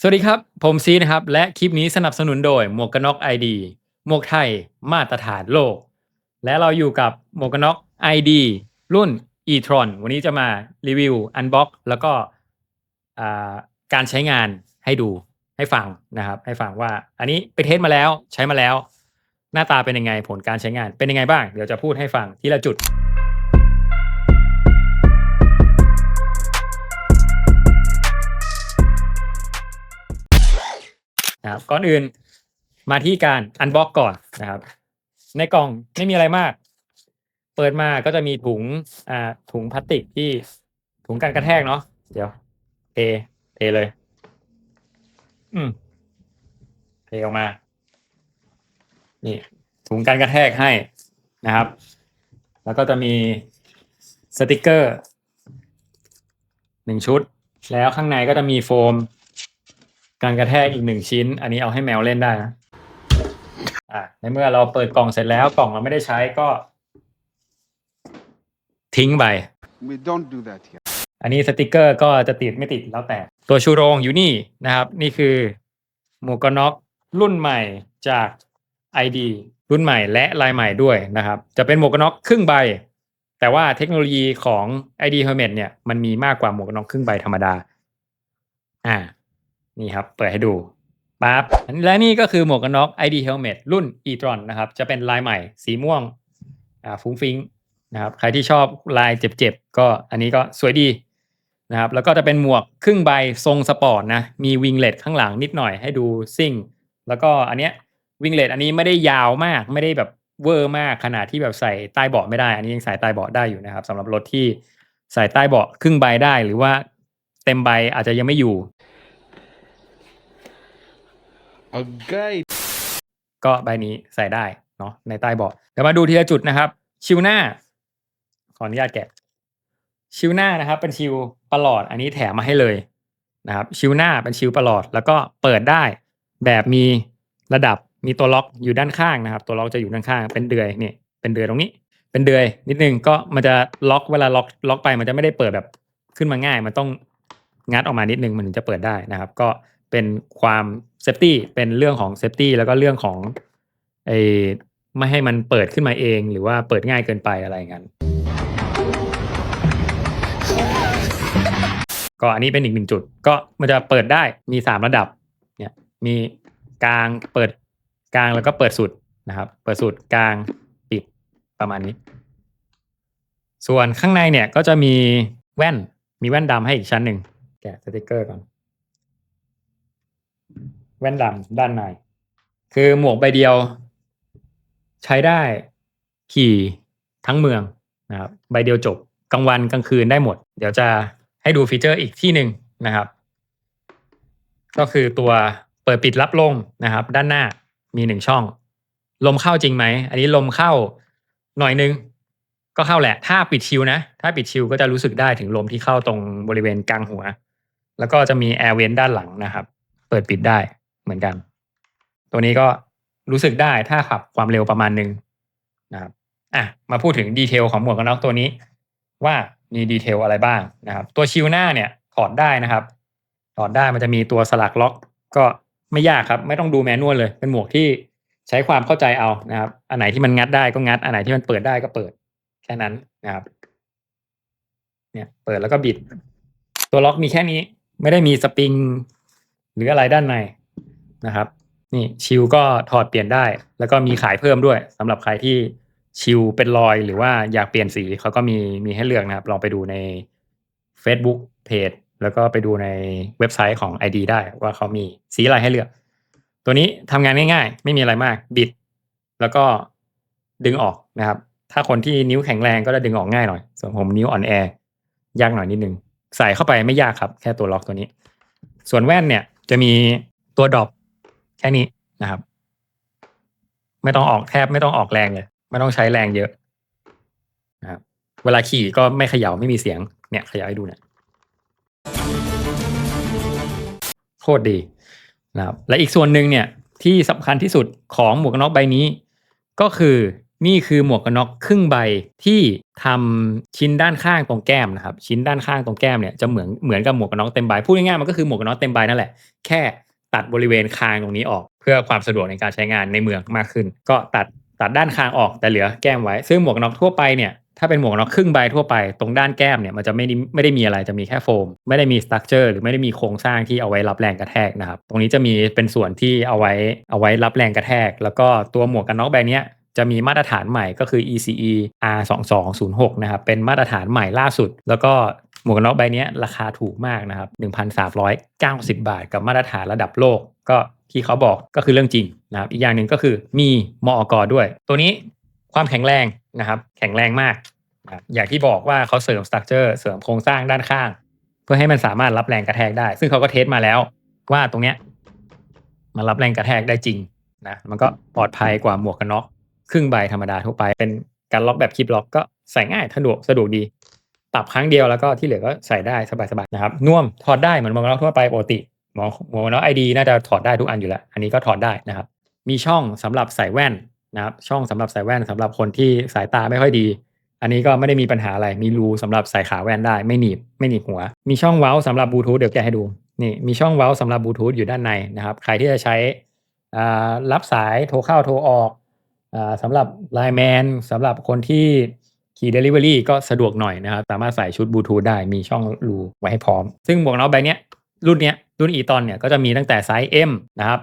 สวัสดีครับ ผมซีนะครับ และคลิปนี้สนับสนุนโดยหมวกกันน็อกไอดีหมวกไทยมาตรฐานโลก และเราอยู่กับหมวกกันน็อกไอดีรุ่น e-tron วันนี้จะมารีวิวอันบ็อกแล้วก็การใช้งานให้ดูให้ฟังนะครับ ให้ฟังว่าอันนี้ไปเทสมาแล้วใช้มาแล้ว หน้าตาเป็นยังไงผลการใช้งานเป็นยังไงบ้าง เดี๋ยวจะพูดให้ฟังทีละจุด นะครับก่อนอื่นมาที่การอันบ็อกก่อนนะครับ ในกล่องไม่มีอะไรมาก เปิดมาก็จะมีถุงอ่าถุงพลาสติกที่ถุงกันกระแทกเนาะเดี๋ยวเทเทเลย อืมเทออกมา นี่ถุงกันกระแทกให้นะครับ แล้วก็จะมีสติกเกอร์หนึ่งชุด แล้วข้างในก็จะมีโฟม การกระแทกอีกหนึ่งชิ้น อันนี้เอาให้แมวเล่นได้นะอ่าในเมื่อเราเปิดกล่องเสร็จแล้วกล่องเราไม่ได้ใช้ก็ ทิ้งไป We don't do that here. อันนี้สติกเกอร์ก็จะติดไม่ติดแล้วแต่ ตัวชูโรงอยู่นี่นะครับ นี่คือหมวกกันน็อกรุ่นใหม่จาก ID รุ่นใหม่และลายใหม่ด้วยนะครับ จะเป็นหมวกกันน็อกครึ่งใบ แต่ว่าเทคโนโลยีของ ID Helmet เนี่ยมันมีมากกว่าหมวกกันน็อกครึ่งใบธรรมดา อ่า นี่ครับ เปิดให้ดูปั๊บและนี่ก็คือหมวกกันน็อก ID Helmet รุ่น e-tron นะครับ จะเป็นลายใหม่สีม่วงอ่าฟุ้งฟิ้งนะครับ ใครที่ชอบลายเจ็บๆ ก็อันนี้ก็สวยดีนะครับ แล้วก็จะเป็นหมวกครึ่งใบทรงสปอร์ตนะ มีวิงเลตข้างหลังนิดหน่อยให้ดูซิ่ง แล้วก็อันเนี้ยวิงเลตอันนี้ไม่ได้ยาวมาก ไม่ได้แบบเวอร์มากขนาดที่แบบใส่ใต้เบาะไม่ได้ อันนี้ยังใส่ใต้เบาะได้อยู่นะครับสำหรับรถที่ใส่ใต้เบาะครึ่งใบได้หรือว่าเต็มใบอาจจะยังไม่อยู่ Okay. ก็ใบนี้ใส่ได้เนาะในใต้เบาะเดี๋ยวมาดูทีละจุดนะครับ ชิวหน้า ขออนุญาตแกะ ชิวหน้านะครับ เป็นชิวประหลอด อันนี้แถมมาให้เลยนะครับ ชิวหน้าเป็นชิวประหลอด แล้วก็เปิดได้ แบบมีระดับมีตัวล็อกอยู่ด้านข้างนะครับ ตัวล็อกจะอยู่ด้านข้าง เป็นเดือยนี่เป็นเดือยตรงนี้ เป็นเดือยนิดนึงก็มันจะล็อกเวลาล็อกล็อกไปมันจะไม่ได้เปิดแบบขึ้นมาง่าย มันต้องงัดออกมานิดนึงมันถึงจะเปิดได้นะครับ ก็ เป็นความเซฟตี้เป็นเรื่องของเซฟตี้แล้วก็เรื่องของไอไม่ให้มันเปิดขึ้นมาเอง หรือว่าเปิดง่ายเกินไปอะไรอย่างนั้นก็อันนี้เป็นอีกหนึ่งจุด ก็มันจะเปิดได้มีสามระดับเนี่ยมีกลางเปิดกลางแล้วก็เปิดสุดนะครับ เปิดสุดกลางปิดประมาณนี้ ส่วนข้างในเนี่ยก็จะมีแว่นมีแว่นดำให้อีกชั้นหนึ่งแกะสติกเกอร์ก่อน แว่นดำด้านใน คือหมวกใบเดียว ใช้ได้ขี่ทั้งเมืองนะครับใบเดียวจบกลางวันกลางคืนได้หมด เดี๋ยวจะให้ดูฟีเจอร์อีกที่หนึ่งนะครับ ก็คือตัวเปิดปิดรับลงนะครับ ด้านหน้ามีหนึ่งช่อง ลมเข้าจริงไหม อันนี้ลมเข้าหน่อยนึง ก็เข้าแหละ ถ้าปิดชิวนะ ถ้าปิดชิวก็จะรู้สึกได้ถึงลมที่เข้าตรงบริเวณกลางหัว แล้วก็จะมีแอร์เวนด้านหลังนะครับ เปิดปิดได้ เหมือนกัน ตัวนี้ก็รู้สึกได้ถ้าขับความเร็วประมาณหนึ่งนะครับอะมาพูดถึงดีเทลของหมวกกันน็อกตัวนี้ ว่ามีดีเทลอะไรบ้างนะครับ ตัวชิวหน้าเนี่ยถอดได้นะครับถอดได้มันจะมีตัวสลักล็อก ก็ไม่ยากครับ ไม่ต้องดูแมนนวลเลย เป็นหมวกที่ใช้ความเข้าใจเอานะครับ อันไหนที่มันงัดได้ก็งัด อันไหนที่มันเปิดได้ก็เปิด แค่นั้นนะครับ เนี่ยเปิดแล้วก็บิด ตัวล็อกมีแค่นี้ ไม่ได้มีสปริงหรืออะไรด้านใน นะครับ นี่ชิลก็ถอดเปลี่ยนได้ แล้วก็มีขายเพิ่มด้วยสำหรับใครที่ชิลเป็นรอยหรือว่าอยากเปลี่ยนสีเขาก็มีมีให้เลือกนะครับ ลองไปดูใน Facebook Page แล้วก็ไปดูในเว็บไซต์ของ ID ได้ว่าเขามีสีอะไรให้เลือก ตัวนี้ทำงานง่ายๆ ไม่มีอะไรมาก บิด แล้วก็ดึงออกนะครับ ถ้าคนที่นิ้วแข็งแรงก็จะดึงออกง่ายหน่อย ส่วนผมนิ้วอ่อนแอยากหน่อยนิดนึง ใส่เข้าไปไม่ยากครับ แค่ตัวล็อกตัวนี้ ส่วนแว่นเนี่ยจะมีตัวดรอป ค่นี้นะครับ ไม่ต้องออกแทบไม่ต้องออกแรงเลย ไม่ต้องใช้แรงเยอะนะครับเวลาขี่ก็ไม่เขย่าไม่มีเสียงเนี่ยเขย่าให้ดูเนี่ยโคตรดีนะครับและอีกส่วนหนึ่งเนี่ยที่สำคัญที่สุดของหมวกกันน็อกใบนี้ ก็คือนี่คือหมวกกันน็อกครึ่งใบที่ทำชิ้นด้านข้างตรงแก้มนะครับ ชิ้นด้านข้างตรงแก้มเนี่ยจะเหมือนเหมือนกับหมวกกันน็อกเต็มใบพูดง่ายๆมันก็คือหมวกกันน็อกเต็มใบนั่นแหละแค่ ตัดบริเวณคางตรงนี้ออกเพื่อความสะดวกในการใช้งานในเมืองมากขึ้น ก็ตัดตัดด้านคางออกแต่เหลือแก้มไว้ ซึ่งหมวกน็อกทั่วไปเนี่ยถ้าเป็นหมวกน็อกครึ่งใบทั่วไปตรงด้านแก้มเนี่ยมันจะไม่ได้ไม่ได้มีอะไรจะมีแค่โฟม ไม่ได้มีสตั๊กเจอร์หรือไม่ได้มีโครงสร้างที่เอาไว้รับแรงกระแทกนะครับตรงนี้จะมีเป็นส่วนที่เอาไว้เอาไว้รับแรงกระแทก แล้วก็ตัวหมวกกันน็อกใบเนี้ยจะมีมาตรฐานใหม่ก็คือ ECE R2206 นะครับเป็นมาตรฐานใหม่ล่าสุด แล้วก็ หมวกกันน็อกใบนี้ราคาถูกมากนะครับ 1,390 บาท กับมาตรฐานระดับโลก ก็ที่เขาบอกก็คือเรื่องจริงนะครับ อีกอย่างหนึ่งก็คือมีมอกด้วย ตัวนี้ความแข็งแรงนะครับ แข็งแรงมาก อย่างที่บอกว่าเขาเสริมสตรัคเจอร์เสริมโครงสร้างด้านข้าง เพื่อให้มันสามารถรับแรงกระแทกได้ ซึ่งเขาก็เทสมาแล้ว ว่าตรงเนี้ยมันรับแรงกระแทกได้จริงนะมันก็ปลอดภัยกว่าหมวกกันน็อกครึ่งใบธรรมดาทั่วไปเป็นการล็อกแบบคลิปล็อกก็ใส่ง่ายสะดวกสะดวกดี ปรับครั้งเดียวแล้วก็ที่เหลือก็ใส่ได้สบายๆนะครับน่วมถอดได้เหมือนหมวกกันน็อกทั่วไปปกติหมวกหมวกกันน็อกไอดีน่าจะถอดได้ทุกอันอยู่แล้ว อันนี้ก็ถอดได้นะครับ มีช่องสำหรับใส่แว่นนะครับช่องสำหรับใส่แว่นสำหรับคนที่สายตาไม่ค่อยดี อันนี้ก็ไม่ได้มีปัญหาอะไรมีรูสำหรับใส่ขาแว่นได้ไม่หนีบไม่หนีบหัว มีช่องเว้าสำหรับบลูทูธเดี๋ยวแกให้ดูนี่มีช่องเว้าสำหรับบลูทูธอยู่ด้านในนะครับใครที่จะใช้อ่ารับสายโทรเข้าโทรออกอ่าสำหรับไลน์แมนสำหรับคนที่ ขี่ Delivery ก็สะดวกหน่อยนะครับ สามารถใส่ชุดบลูทูธได้มีช่องรูไว้ให้พร้อม ซึ่งหมวกกันน็อกใบนี้รุ่นเนี้ยรุ่นอีตอนเนี่ยก็จะมีตั้งแต่ไซส์ M นะครับ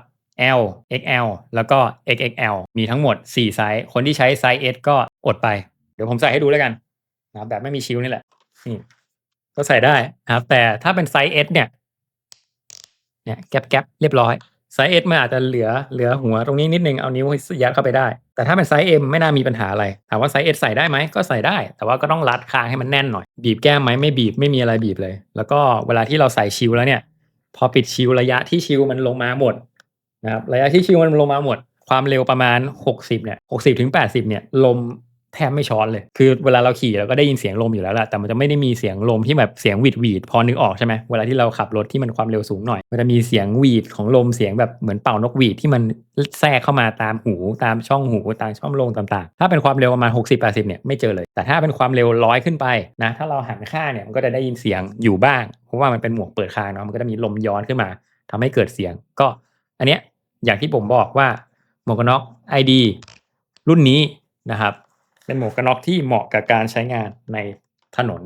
L XL แล้วก็ XXL มีทั้งหมด 4 ไซส์ คนที่ใช้ไซส์ S ก็อดไป เดี๋ยวผมใส่ให้ดูแล้วกันนะครับแบบไม่มีชิ้วนี่แหละนี่ก็ใส่ได้นะครับแต่ถ้าเป็นไซส์ S เนี่ยเนี่ยแกปแกปเรียบร้อย ไซส์ S มันอาจจะเหลือเหลือหัวตรงนี้นิดนึงเอานิ้วยัดเข้าไปได้ แต่ถ้าเป็นไซส์ M ไม่น่ามีปัญหาอะไร ถามว่าไซส์ S ใส่ได้ไหมก็ใส่ได้ แต่ว่าก็ต้องรัดคางให้มันแน่นหน่อย บีบแก้มไหมไม่บีบไม่มีอะไรบีบเลย แล้วก็เวลาที่เราใส่ชิวแล้วเนี่ย พอปิดชิวระยะที่ชิวมันลงมาหมดนะครับระยะที่ชิวมันลงมาหมด ความเร็วประมาณ 60เนี่ย60ถึง80เนี่ยลม แทบไม่ช้อนเลย คือเวลาเราขี่เราก็ได้ยินเสียงลมอยู่แล้วแหละแต่มันจะไม่ได้มีเสียงลมที่แบบเสียงหวีดหวีดพอนึกออกใช่ไหมเวลาที่เราขับรถที่มันความเร็วสูงหน่อย มันจะมีเสียงหวีดของลมเสียงแบบเหมือนเป่านกหวีดที่มันแทรกเข้ามาตามหูตามช่องหูตามช่องโพรงต่างๆ ถ้าเป็นความเร็วประมาณ 60-80เนี่ยไม่เจอเลย แต่ถ้าเป็นความเร็วร้อยขึ้นไปนะ ถ้าเราหันข้างเนี่ยมันก็จะได้ยินเสียงอยู่บ้าง เพราะว่ามันเป็นหมวกเปิดคางเนาะมันก็จะมีลมย้อนขึ้นมาทำให้เกิดเสียง ก็อันเนี้ยอย่างที่ผมบอกว่าหมวกกันน็อก ID รุ่นนี้นะครับ เป็นหมวกกันน็อกที่เหมาะกับการใช้งานในถนน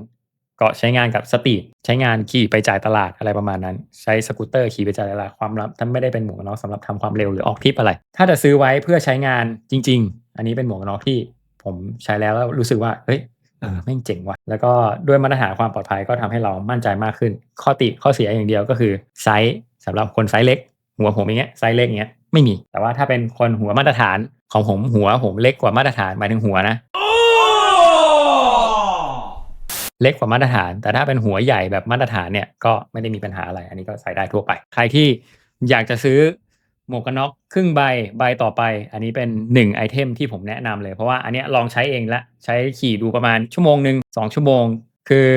ก็ใช้งานกับสตรีทใช้งานขี่ไปจ่ายตลาดอะไรประมาณนั้น ใช้สกูตเตอร์ขี่ไปจ่ายตลาดความลับท่านไม่ได้เป็นหมวกกันน็อกสำหรับทำความเร็วหรือออกทริปอะไร ถ้าจะซื้อไว้เพื่อใช้งานจริง ๆ อันนี้เป็นหมวกกันน็อกที่ผมใช้แล้วแล้วรู้สึกว่าเฮ้ยเออแม่งเจ๋งว่ะแล้วก็ด้วยมาตรฐานความปลอดภัยก็ทำให้เรามั่นใจมากขึ้น ข้อติข้อเสียอย่างเดียวก็คือไซส์สำหรับคนไซส์เล็กหัวผมอย่างเงี้ยไซส์เล็กอย่างเงี้ย ไม่มี แต่ว่าถ้าเป็นคนหัวมาตรฐานของผมหัวผมเล็กกว่ามาตรฐานหมายถึงหัวนะเล็กกว่ามาตรฐาน แต่ถ้าเป็นหัวใหญ่แบบมาตรฐานเนี่ยก็ไม่ได้มีปัญหาอะไร อันนี้ก็ใส่ได้ทั่วไป ใครที่อยากจะซื้อหมวกกันน็อกครึ่งใบใบต่อไป อันนี้เป็นหนึ่งไอเทมที่ผมแนะนำเลยเพราะว่าอันนี้ลองใช้เองละใช้ขี่ดูประมาณชั่วโมงหนึ่งสองชั่วโมง คือ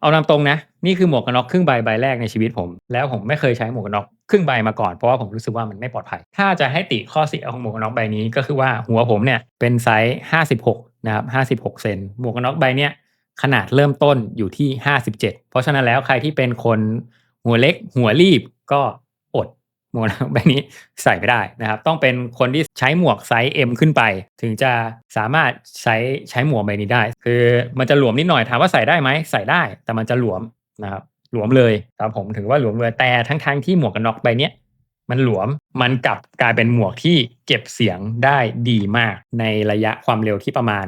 เอานำตรงนะ นี่คือหมวกกันน็อกครึ่งใบใบแรกในชีวิตผม แล้วผมไม่เคยใช้หมวกกันน็อก ครึ่งใบมาก่อนเพราะว่าผมรู้สึกว่ามันไม่ปลอดภัย ถ้าจะให้ติข้อเสียของหมวกกันน็อกใบนี้ก็คือว่าหัวผมเนี่ยเป็นไซส์ 56 นะครับ 56 เซนหมวกกันน็อกใบเนี้ยขนาดเริ่มต้นอยู่ที่ 57 เพราะฉะนั้นแล้วใครที่เป็นคนหัวเล็กหัวรีบก็อดหมวกแบบนี้ใส่ไม่ได้นะครับ ต้องเป็นคนที่ใช้หมวกไซส์ M ขึ้นไป ถึงจะสามารถใช้ใช้หมวกใบนี้ได้ คือมันจะหลวมนิดหน่อยถามว่าใส่ได้ไหมใส่ได้แต่มันจะหลวมนะครับ หลวมเลยตามผมถึงว่าหลวมเลยแต่ทั้งๆทที่หมวกกันน็อกใบเนี้ยมันหลวมมันกลับกลายเป็นหมวกที่เก็บเสียงได้ดีมาก ในระยะความเร็วที่ประมาณ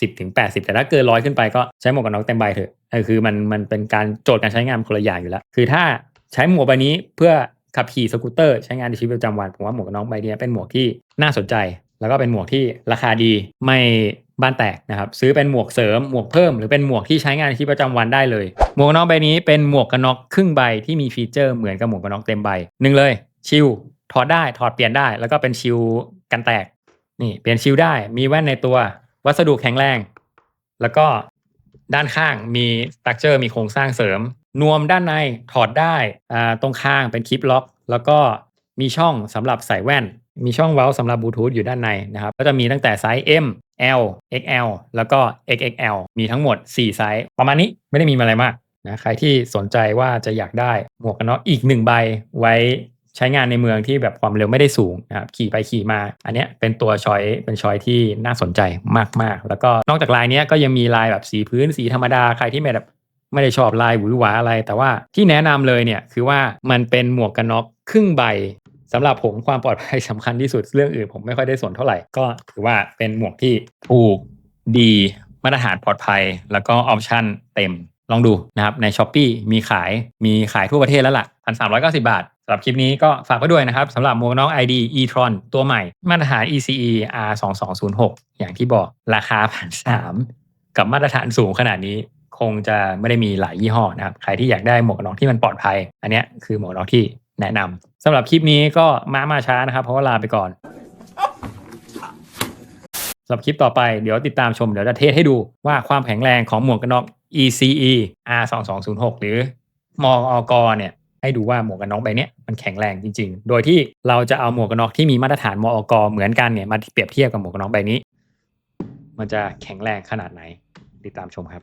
60-80 แต่ถ้าเกินร้อยขึ้นไปก็ใช้หมวกกันน็อกเต็มใบเถอะคือมันมันเป็นการโจทย์การใช้งานคนละอย่างอยู่แล้ว คือถ้าใช้หมวกใบนี้เพื่อขับขี่สกูตเตอร์ใช้งานในชีวิตประจำวันผมว่าหมวกกันน็อกใบนี้เป็นหมวกที่น่าสนใจ แล้วก็เป็นหมวกที่ราคาดีไม่ บ้านแตกนะครับซื้อเป็นหมวกเสริมหมวกเพิ่มหรือเป็นหมวกที่ใช้งานในชีวิตประจำวันได้เลย หมวกกันน็อกใบนี้เป็นหมวกกันน็อกครึ่งใบที่มีฟีเจอร์เหมือนกับหมวกกันน็อกเต็มใบหนึ่งเลยชิลถอดได้ถอดเปลี่ยนได้ แล้วก็เป็นชิลกันแตกนี่เปลี่ยนชิลได้มีแว่นในตัว วัสดุแข็งแรง แล้วก็ด้านข้างมีสตั๊กเจอร์มีโครงสร้างเสริม นวมด้านในถอดได้อ่าตรงข้างเป็นคลิปล็อก แล้วก็มีช่องสำหรับใส่แว่น มีช่องเว้าสำหรับบลูทูธอยู่ด้านในนะครับ ก็จะมีตั้งแต่ไซส์ M L XL แล้วก็ XXL มีทั้งหมด 4 ไซส์ประมาณนี้ไม่ได้มีอะไรมากนะใครที่สนใจว่าจะอยากได้หมวกกันน็อกอีก1ใบไว้ใช้งานในเมืองที่แบบความเร็วไม่ได้สูงนะครับขี่ไปขี่มา อันเนี้ยเป็นตัวชอยเป็นชอยที่น่าสนใจมากๆ แล้วก็นอกจากลายเนี้ยก็ยังมีลายแบบสีพื้นสีธรรมดาใครที่ไม่แบบไม่ได้ชอบลายหวือหวาอะไร แต่ว่าที่แนะนำเลยเนี่ยคือว่ามันเป็นหมวกกันน็อกครึ่งใบ สำหรับผมความปลอดภัยสำคัญที่สุดเรื่องอื่นผมไม่ค่อยได้สนเท่าไหร่ก็ถือว่าเป็นหมวกที่ถูกดีมาตรฐานปลอดภัย แล้วก็ออปชั่นเต็มลองดูนะครับใน s h อ p e e มีขายมีขายทั่วประเทศแล้วละ่ะ 1,390 บาทสำหรับคลิปนี้ก็ฝากไว้ด้วยนะครับสำหรับหมวกนน็อก ID e-tron ตัวใหม่ มาตรฐาน ECE R2206 อย่างที่บอกราคาพันสามกับมาตรฐานสูงขนาดนี้คงจะไม่ได้มีหลายยี่ห้อนะครับ ใครที่อยากได้หมวกนน็อกที่มันปลอดภัย อันนี้คือหมวกนน็อกที่แนะนำ สำหรับคลิปนี้ก็มามาช้านะครับ เพราะว่าลาไปก่อนสำหรับคลิปต่อไปเดี๋ยวติดตามชมเดี๋ยวจะเทสให้ดูว่าความแข็งแรงของหมวกกันน็อก ECE R2206 หรือมอกเนี่ยให้ดูว่าหมวกกันน็อกใบนี้มันแข็งแรงจริง ๆ โดยที่เราจะเอาหมวกกันน็อกที่มีมาตรฐานมอกเหมือนกันเนี่ยมาเปรียบเทียบกับหมวกกันน็อกใบนี้ มันจะแข็งแรงขนาดไหน ติดตามชมครับ